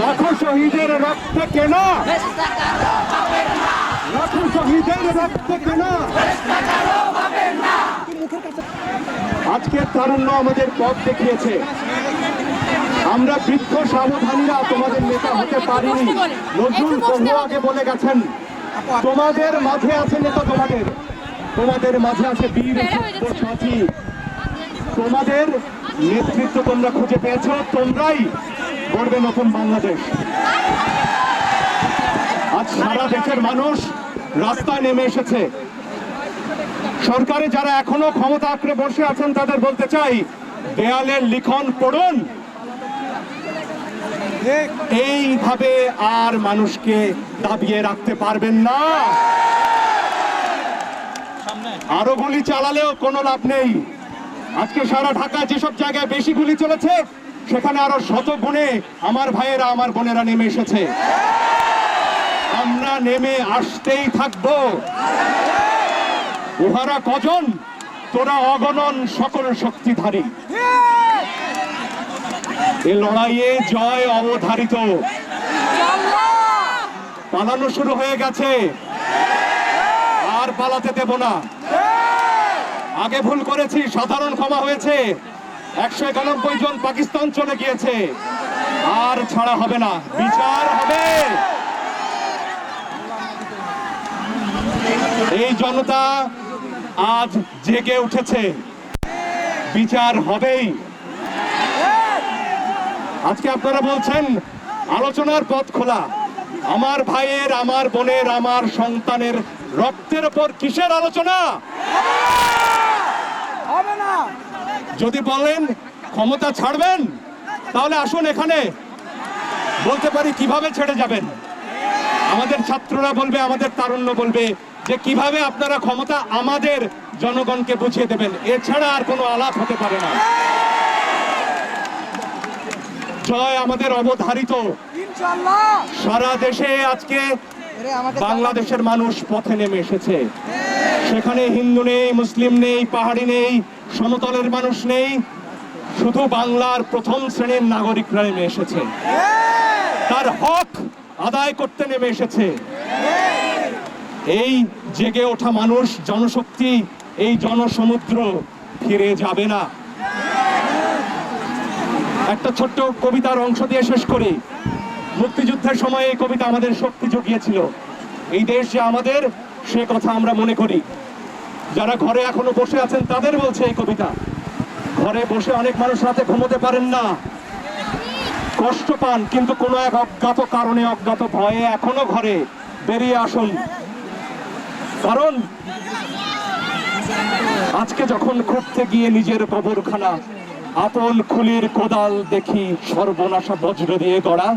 লাখো শহীদের রক্ত কেনা। লাখো শহীদের রক্ত কেনা। আজকের তারুণ্য আমাদের পথ দেখিয়েছে। আমরা বৃদ্ধ সাবধানীরা তোমাদের নেতা হতে পারিনি। নজরুল বহু আগে বলে গেছেন, তোমাদের মাঝে আছে নেতা তোমাদের। তোমাদের মাঝে আছে বীর সাথী তোমাদের নেতৃত্ব তোমরা খুঁজে পেয়েছ, তোমরাই গড়বে নতুন বাংলাদেশ। আজ সারা দেশের মানুষ রাস্তায় নেমে এসেছে। সরকারে যারা এখনও ক্ষমতা আঁকড়ে বসে আছেন, তাদের বলতে চাই, দেয়ালের লিখন পড়ুন। এইভাবে আর মানুষকে দাবিয়ে রাখতে পারবেন না। আরও গুলি চালালেও কোনো লাভ নেই। আজকে সারা ঢাকা যেসব জায়গায় বেশি গুলি চলেছে সেখানে আরও শত গুণে আমার ভাইয়েরা, আমার বোনেরা নেমে এসেছে। আমরা নেমে আসতেই থাকব। উহারা কজন? তোরা অগণন সকল শক্তিধারী। এ লড়াইয়ে জয় অবধারিত। পালানো শুরু হয়ে গেছে। আর পালাতে দেব না। আগে ভুল করেছি, সাধারণ ক্ষমা হয়েছে। একশো একানব্বই জন পাকিস্তান চলে গিয়েছে। আর ছাড়া হবে না। বিচার হবে। এই জনতা আজ জেগে উঠেছে। বিচার হবেই। আজকে আপনারা বলছেন, আলোচনার পথ খোলা। আমার ভাইয়ের, আমার বোনের, আমার সন্তানের রক্তের ওপর কিসের আলোচনা? হবে না। যদি বলেন ক্ষমতা ছাড়বেন তাহলে আসুন এখানে। বলতে পারি কীভাবে ছেড়ে যাবেন। আমাদের ছাত্ররা বলবে আমাদের তারুণ্য বলবে যে কীভাবে আপনারা ক্ষমতা আমাদের জনগণকে বুঝিয়ে দেবেন। এছাড়া আর কোনো আলাপ হতে পারে না। জয় আমাদের অবধারিত। সারা দেশে আজকে বাংলাদেশের মানুষ পথে নেমে এসেছে। সেখানে হিন্দু নেই, মুসলিম নেই, পাহাড়ি নেই, সমতলের মানুষ নেই, শুধু বাংলার প্রথম শ্রেণির নাগরিকরা নেমে এসেছে। তার হক আদায় করতে নেমে এসেছে। এই জেগে ওঠা মানুষ, জনশক্তি, এই জনসমুদ্র ফিরে যাবে না। একটা ছোট্ট কবিতার অংশ দিয়ে শেষ করি। মুক্তিযুদ্ধের সময় এই কবিতা আমাদের শক্তি জুগিয়েছিল। এই দেশ যে আমাদের সে কথা আমরা মনে করি। যারা ঘরে এখনও বসে আছেন, তাদের বলছে এই কবিতা। ঘরে বসে অনেক মানুষ রাতে ঘুমোতে পারেন না। কষ্ট পান, কিন্তু কোনো এক অজ্ঞাত কারণে, অজ্ঞাত ভয়ে এখনও ঘরে বেরিয়ে আসুন। কারণ, আজকে যখন খুঁজতে গিয়ে নিজের কবরখানা, আপন খুলির কোদাল দেখি, সর্বনাশা বজ্র দিয়ে গড়া।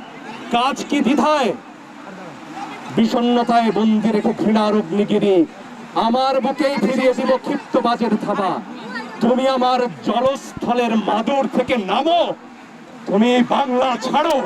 কাজ কি দ্বিধায়? বিষণ্ণতায় বন্দি রেখে ঘৃণার অগ্নিগিরি আমার বুকেই ফিরিয়ে দিব ক্ষিপ্ত বাজের থাবা। তুমি আমার জলস্থলের মাদুর থেকে নামো। তুমি বাংলা ছাড়ো।